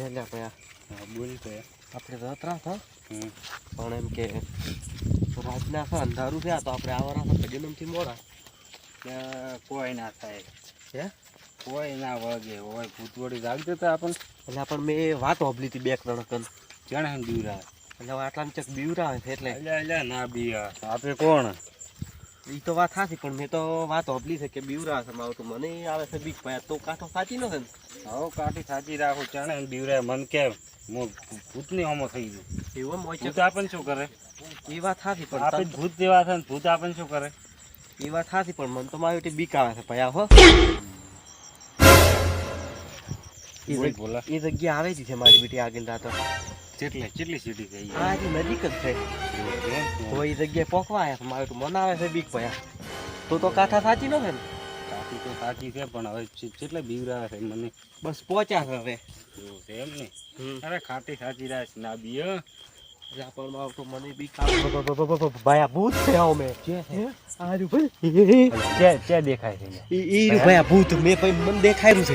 એટલે પયા બોલ તો આપણે રતરા થા હમ. પણ એમ કે રાતના થા અંધારું થયા તો આપણે આવવાના છે જન્મથી મોડા. કોઈ ના થાય. હે? કોઈ ના વગે હોય ભૂતવડી જાગતો તો આપણ એટલે પણ મેં વાત હોભલી હતી બે ત્રણ કન જણા બીવરા. એટલે આટલા ચક બીવરા એટલે. એટલે ના બીયા આપણે કોણ? એ તો વાત સાચી પણ મેં તો વાત હોભલી છે કે બીવરા છે મારું તો મને આવે છે બીક ભયા તો કાંઠો સાચી નો છે ને. હવે કાઠી સાચી રાખો ચણે બીવરા મન કે હું ભૂતની હોમો થઈ ગયું. એવો એમ હોય ભૂત છે આપણ શું કરે? એ વાત સાચી પણ આપણે ભૂત જેવા છે ને ભૂત આપણ શું કરે? એ વાત સાચી પણ મને તો મારી રીતે બીક આવે છે એ બોલા એ જગ્યા આવે છે મારી બેટી આગળ રાતો કેટલે કેટલી સીટી થઈ આ હજી નજીક જ છે. તો એ જગ્યાએ પોકવા આવ્યા મારે તો મનાવે આવે છે બીક ભયા તો તો કાથા સાચી ન છે ને? કાઠી તો સાચી છે પણ હવે કેટલા બીવરા છે મને બસ પહોંચ્યા છે હવે. એવું છે એમ ને. અરે ખાટી સાચી ના છે ના રહ્યું છે? ઈ ઈ ભૂત. મેં મને દેખાયું છે.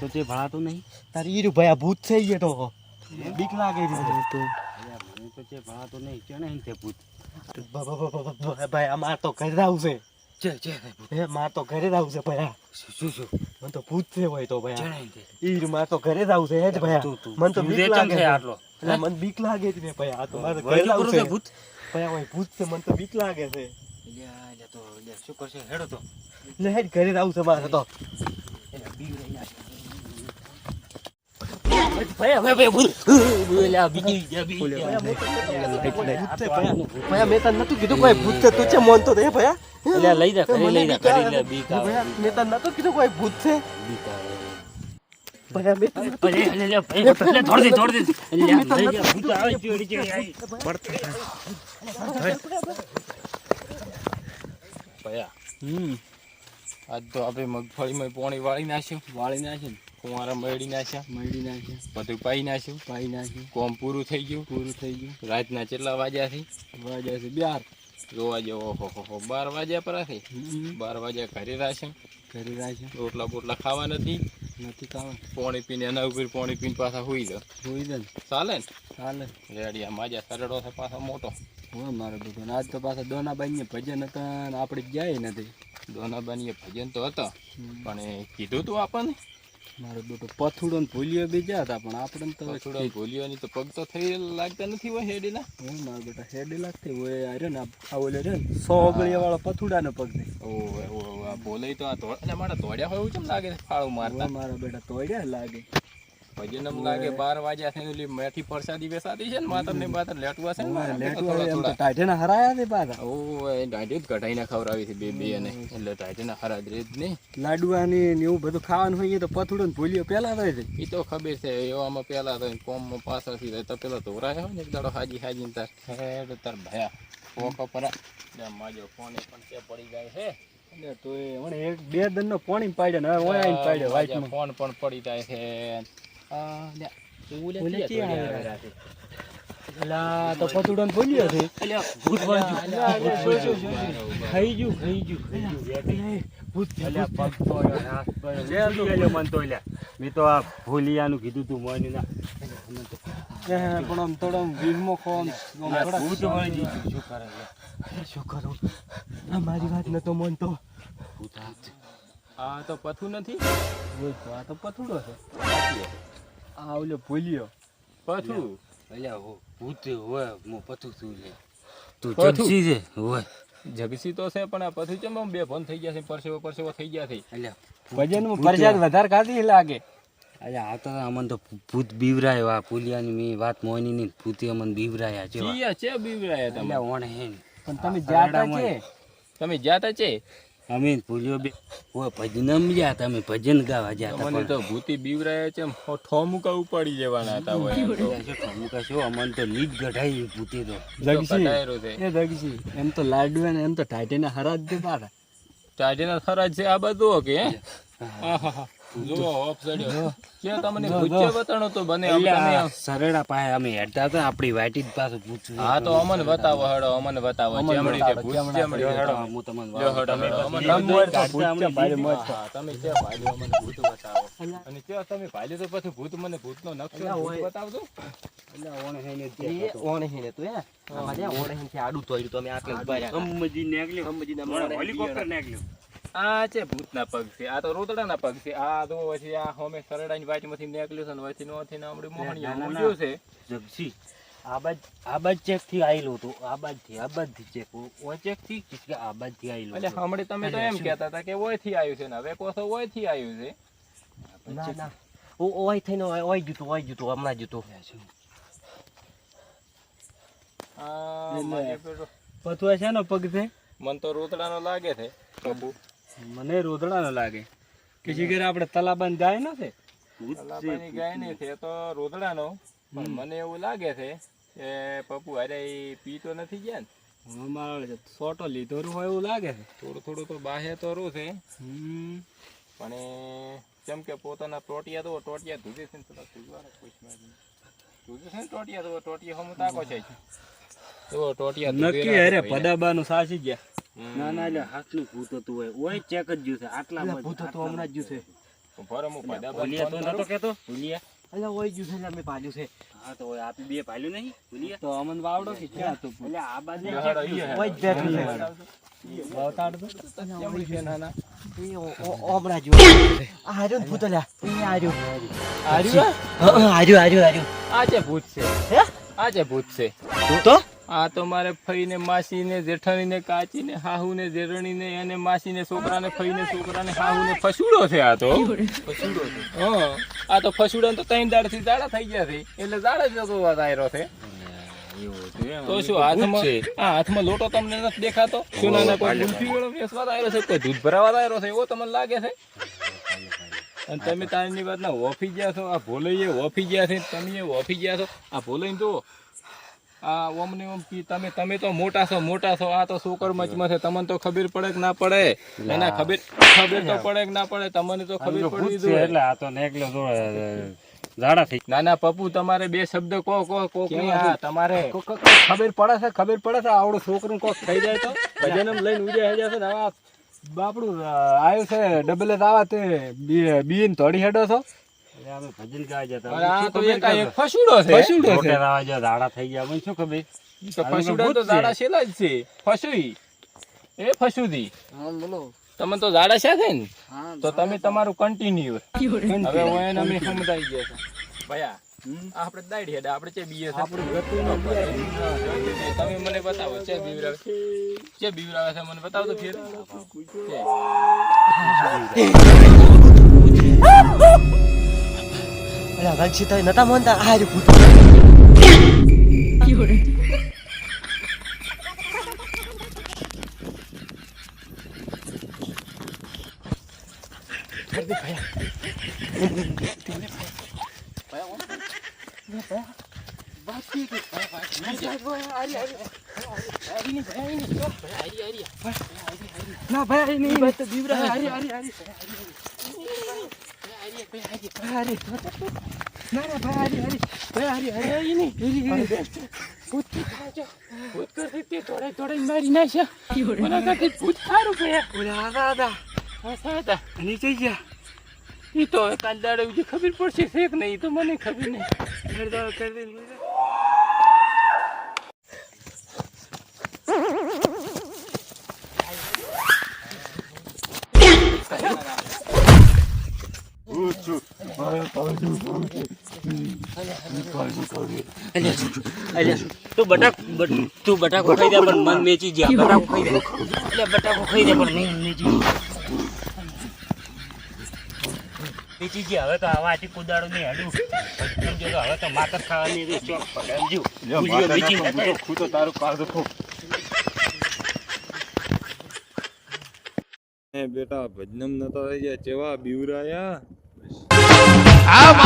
તો તે ભણાતું નહીં? તારી ઈ રહ્યું ભયા ભૂત થઈ ગયો તો. બીક લાગે છે. તો મને તો. તે ભણાતું નહીં છે ને તે ભૂત ભાઈ આ માર તો ઘરે આવશે. છે ચે હે માર તો ઘરે રાવું છે શું શું મને તો ભૂત છે હોય તો માર તો ઘરે હે મને તો બીક લાગે છે છે. આટલો? એટલે મને બીક લાગે છે ને ભયા આ તો મારે ઘરે છે તે ભૂત? ભાઈ હોય ભૂત છે મને તો બીક લાગે છે. અલ્યા, અલ્યા, તો અલ્યા, શું કરશે? હેડો તો. એટલે હેડ ઘરે રાવું છે મારે તો. મેં તને નતું કીધું ભૂત છે તું છે મોનતો તો લઈ જા, ઘરે લઈ જા, આજ તો આપણે મગફળીમાં પોણી વાળી નાખ્યું વાળી નાખી કુંવારા મળી નાખ્યા. મળી નાખ્યા. બધું પાઈ નાખ્યું. પાઈ નાખ્યું. કોમ પૂરું થઈ ગયું. પૂરું થઈ ગયું. રાતના કેટલા વાગ્યાથી વાગ્યા છે બાર. જોવા જેવો ઓહો હો હો. બાર વાગ્યા પરાથી હમ. બાર વાગ્યા ઘરે રાખ્યા. ઘરે રાખ્યા. રોટલા બોટલા ખાવા નથી? નથી ખાવા. પોણી પીને એના ઉપર પોણી પીને પાછા હોઈ જાવ હોઈ દે ને ચાલે ને? ચાલે. રેડિયા માજા સરડો છે પાછો મોટો. હોય મારો ભગવાન. આજ તો પાછા દોના બાઈને ભજન હતા ને આપણે જાય નથી. દોનાબાઈ ભજન તો હતા. પણ એ કીધું તું આપણને? મારો બેટો પથુડો ને ભૂલ્યો બી ગયા હતા પણ આપણે તો પથુડો ભૂલ્યો ની તો પગ તો થઈ લાગતા નથી હોય હેડીના? હું મારો બેટા હેડી લાગતી હોય આ રહ્યો ને આ- ઓલે રહ્યો ને સો ઓગળીયા વાળો પથુડાનો પગ નહીં ઓ આ બોલે તો આ ધોળ એટલે મારા તોડ્યા હોય એવું કેમ લાગે ફાળું મારતા. મારા બેટા તોડ્યા લાગે. ભજન એમ લાગે બાર વાગ્યા થઈ ઓલી મેથી પરસાદી બેસાડી છે ને માતર ને બાતર લેટવા છે ને મારા લેટુ થોડા આવે એમ તો થોડા. ટાઢેના હરાયા છે પાછા. ઓવે ઢાઢી જ કઢાઈને ખવડાવી છે બે બે અને એટલે ઢાઢીના હરા જ રેજ લાડવાની ને એવું બધું ખાવાનું હોય તો પથુડો ને ભૂલિયો પેલા થાય છે. એ તો ખબર છે એવામાં પેલા તો કોમમાં પાછળથી તો પેલો ધોરાય હોય ને એક દાડો હાજી હાજી તાર ખેડ તાર ભયા પરા માજો ફોને પણ તે પડી જાય છે એટલે તો એ એક બે દન નો પાણી પાડ્યો ને હવે ઓય પાડ્યો ફોન પણ પડી જાય છે તો પથુડો ને છે. ખાઈ ગયું ખાઈ ગયું. મેં તો આ ભૂલિયાનું કીધું તું મોની ના પણ આમ થોડો વીરમો ખો ભૂત વળી ગયું. શું મારી વાત નતો માનતો ભૂત. આ તો પથું નથી આ તો પથુડો છે આ ઓલો ભૂલિયો. પથું અલ્યા હો ભૂત હોય મો પથું છું લે. તું જગસી છે? હોય. જગસી તો છે પણ આ પથું ચમ બે ફોન થઈ ગયા છે પરસેવો પરસેવો થઈ ગયા છે. અલ્યા ભજનમાં પ્રસાદ વધારે ખાધી લાગે. અલ્યા આ તો અમને તો ભૂત બીવરાયો આ પુલિયાની મેં વાત મોની ની ભૂતે અમને બીવરાયા છે છે બીવરાયા તમે. અલ્યા ઓણે હે પણ તમે જાતા છે? તમે જાતા છે? અમે ભૂલ્યો બે. હોય ભજન ગયા હતા અમે ભજન ગાવા ગયા મને તો ભૂતી બીવરાયા છે ઠોમુકા ઉપાડી જવાના હતા હોય એમ તો. અલ્યા શું કહું કે શું અમને તો લીટ ગઢાઈ ભૂતી તો. જગસી એ જગસી એમ તો લાડવા ને એમ તો ટાઈટેના હરાજ દે બાર. ચાર્જના હરાજ છે આ બધું હે? હા. કે હું. તમે. ભૂત બતાવો? અને કે તમે ભાલ્યો તો પછી ભૂત મને ભૂતનો નકશો બતાવજો. ઓણે આડું તો અમે આટલે રહ્યા. અંબાજી મને આ છે ભૂતના પગ છે. આ તો રોતડાના પગ છે. આ તો પછી આ હોમે સરડાની વાટમાંથી નીકળ્યું છે ને વચ્ચે નોથી ને હમણાં મોહણીયા ના, ના, ઉડ્યો છે. જગસી આબાજ આબાજ ચેકથી આયેલો હતો. આબાજથી આબાજથી ચેક. ઓ ચેકથી કે આબાજથી આયેલો એટલે હમણે તમે તો એમ કહેતા હતા કે ઓયથી આવ્યું છે ને. હવે કોસો ઓયથી આવ્યું છે. ના ના. ઓ ઓય થઈને ઓય ઓય ઓય જૂતું હમણાં જૂતું. આ મને પેલો- પથવા છે પગ છે? મન તો રોતડાનો લાગે છે પ્રભુ. મને રોદડાનો લાગે. કે જીગર આપણે તલાબાન જાય ન છે? લાબાની ગાય ને છે તો રોતડાનો પણ મને એવું લાગે છે કે પપ્પુ અરે પીતો નથી ગયા ને? અમારે સોટો લીધો હોય એવું લાગે છે. થોડું થોડું તો બાહે તો રૂ છે. પણ કેમ કે પોતાના ટોટિયા તો ટોટિયા ધૂજે છે ને પૂછમાં ધૂજે છે ને ટોટિયા તો ટોટિયા હમ તાકો છે. તો ટોટિયા નક્કી અરે પદાબાનું સાચી ગયા. ના ના એટલે હાથનું ભૂત હતું હોય. ઓય ચેક જ જ્યું છે. આટલા ભૂત હતું હમણાં જ જૂતું ભરે હું પડા ભૂલિયા તો નતો કેતો ભૂલિયા. એટલે ઓય જૂતું એટલે અમે પાડ્યું છે. હા તો ઓય આપી બે નહીં. ભૂલિયા. તો અમન વાવડો કે ક્યાં એટલે આ બાજુ ને ભૂત આર્યું આ છે ભૂત છે. હે? આ છે ભૂત છે. તો? આ તો મારે ફઈને માસીને જેઠાણીને કાચીને હાહુને જેરણીને અને માસીને છોકરાને ફઈને છોકરાને હાહુને ફસુડો છે આ તો. ફસુડો છે. હા આ તો ફસુડો તો ત્રણ દાડથી જાડા થઈ ગયા છે. એટલે જાડા જતો વાયરો છે. તો શું હાથમાં આ હાથમાં લોટો તમને નથી દેખાતો? સોનાના કોઈ ગુલ્ફી વાળો વેસવા આવ્યો છે કોઈ દૂધ ભરાવા આવ્યો છે એવો તમને લાગે છે? અને તમે તારની વાત ના ઓફી ગયા છો આ ભોલઈએ ઓફી ગયા છે તમે ઓફી ગયા છો. આ ભોલઈને જુઓ આ ઓમ ને ઓમ કી તમે તમે તો મોટા છો મોટા છો. આ તો સુકર મચમાં છે. તમને તો ખબર પડે કે ના પડે? એના ખબર ખબર તો પડે કે ના પડે? તમને તો ખબર પડવી જોઈએ. એટલે આ તો નેકલો જો ઝાડા થઈ ના ના પપ્પુ તમારે બે શબ્દ કો કો કોકની આ તમારે ખબર પડે છે ખબર પડે છે? આવડું છોકરું કોક થઈ જાય તો? ભજન એમ લઈને ઉજે હે જશે ને? આવા બાપડું આવ્યું છે ડબલ જ આવા તે બીન તોડી હેડો છો? અમે ભજન ગાવા જતા આ તો એકાએક ફસુડો છે? ફસુડો મોટે રાવા જ્યાં ઝાડા થઈ ગયા મને શું ખબર? તો ફસુડા તો ઝાડા છેલ્લા જ છે. ફસુઈ એ ફસુદી તમે તો ઝાડા છે છે ને તો તમે તમારું કન્ટિન્યુ હવે હું એને અમે સમજાઈ ગયા છે. ભયા આપણે દાઢી હેડા આપણે ચે બીએ છે. તમે મને બતાવો ચે બીવરાવે ચે બીવરાવે છે મને બતાવો તો ફેર. ચે. અલ્યા રક્ષિત નતા માનતા આ હાર્યું ભૂત ના ભાઈ નહીં તો બીવરા હારી હારી હારી ખબર પડશે છે કે નહીં તો મને ખબર નહીં હરદાળ કરી દે તું બટાક તું બટાકો ખાઈ દે પણ મન મેચી ગયા બટાકો ખાઈ દે એટલે બટાકો ખાઈ દે પણ મન મેચી તો નહીં હડું સમજો તો હવે તો ખાવાની તો ચોક પડાવજો મેચી નાખજો. બેટા, ભજનમ નતા થઈ ગયા ચેવા, બીવરાયા આ મારો બનાસકોઠો આ